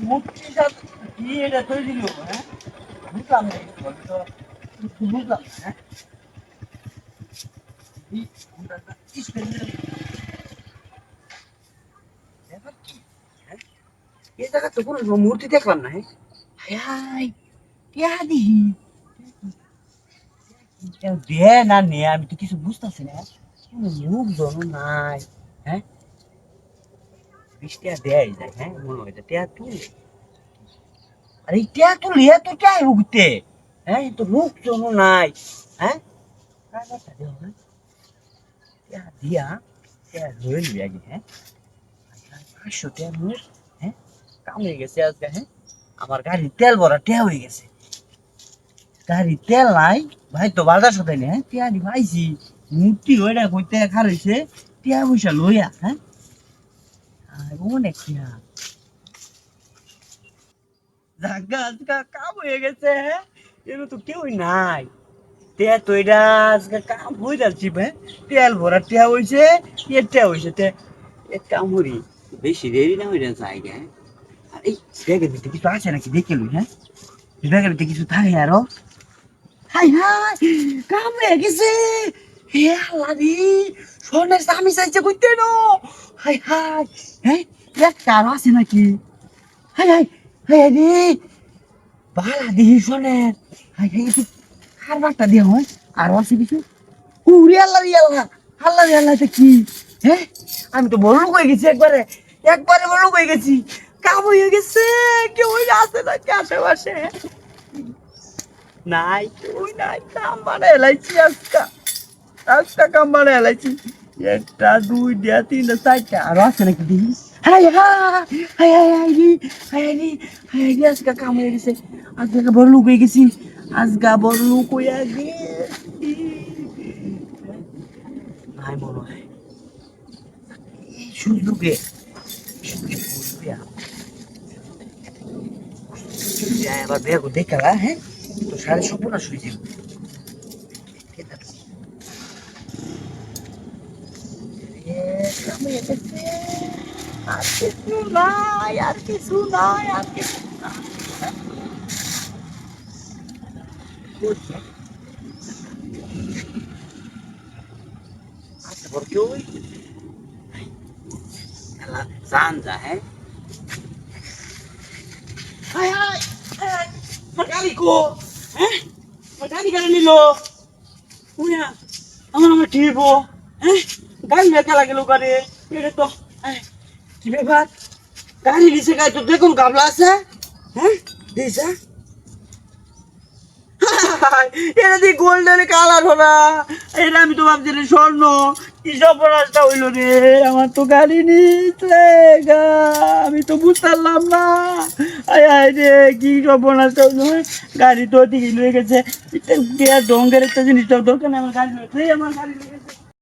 মূর্তির কি এটা তৈরি দিল হ্যাঁ? বুঝলাম না এই গল্পটা। কিছু বুঝলাম না হ্যাঁ? এই? হ্যাঁ? জায়গা তো কোনো মূর্তি দেখলাম না হ্যাঁ? দে না নে আমি তো কিছু বুঝতেছি না। কোনো লোকজন নাই হ্যাঁ? আর দেয় যায় হ্যাঁ? মনে হয় তুল। আরে টিয়া তুল এ তো চাই হ্যাঁ? তো লোকজন নাই হ্যাঁ? দিয়া ধরে আগে হ্যাঁ? পাঁচশো হ্যাঁ? কাম হয়ে গেছে আজকে হ্যাঁ? আমার গাড়ি তেল ভরা টিয়া হয়ে গেছে। গাড়ি তেল নাই, ভাই তো বাজার সাথে নেই হ্যাঁ? টিয়া পাইছি মূর্তি ওইটা কইতে খারাইছে, টিয়া পয়সা লইয়া হ্যাঁ? অনেক টিয়া জাগা আজকা কাম হয়ে গেছে হ্যাঁ? এর তো কেউই নাই। তে তো এটা আজকে কাম হয়ে যাচ্ছি, ভাই। তেল ভরা টিয়া হইছে, এর টিয়া হইছে তে এক কাম করি, বেশি দেরি না হয়ে যাচ্ছে আগে হ্যাঁ? আর এই ব্যাগের ভিতরে কিছু আছে নাকি? দেখে লই হ্যাঁ? ব্যাগের ভিতরে কিছু থাকে আরও? হাই হাই, কাম হয়ে গেছে। হে চাইছে একটা আরও আছে নাকি। রে হয় আছে কিছু? আল্লাহ আল্লাহ আল্লাহ কি? হ্যাঁ আমি তো বড় হয়ে গেছি একবারে একবারে বড় হয়ে গেছি। কাম হয়ে গেছে, কেউ আসে না কে আশেপাশে? নাই, তুই নাই কাম আজকা। আজকা কাম বাড়া এলাইছি একটা দুই দেয়া তিনটা চারটা আরও আছে নাকি দিদি হাই কাম হয়ে গেছে আজকা বড় লোক হয়ে গেছি হয়ে নাই মনে হয় এই সুযোগে এবার বেগো দেখালা হ্যাঁ তো সাড়ে সপনা শুয়ে যাবে আর কিছু নাই আর কিছু নাই আর কিছু আচ্ছা বড় কেউ জান যা হ্যাঁ হায় হায় হায় আমার গাড়ি কো হ্যাঁ গাড়ি গাড়ি নিল আমার আমার টিপ হ্যাঁ গাড়ি তো ব্যাপার? গাড়ি দিছে গাড়ি তো দেখুন আছে। হ্যাঁ হায়, গোল্ডেন কালার হলা এটা আমি তো ভাবছিলাম স্বর্ণ। কি সর্বনাশটা হইল রে? আমার তো গাড়ি নিচ্ছে আমি তো বুঝতে পারলাম না রে কি সর্বনাশটা হইল? গাড়ি তো গেছে। এটা ডঙ্গের একটা জিনিসটাও দরকার আমার গাড়ি আমার গাড়ি লয়ে গেছে।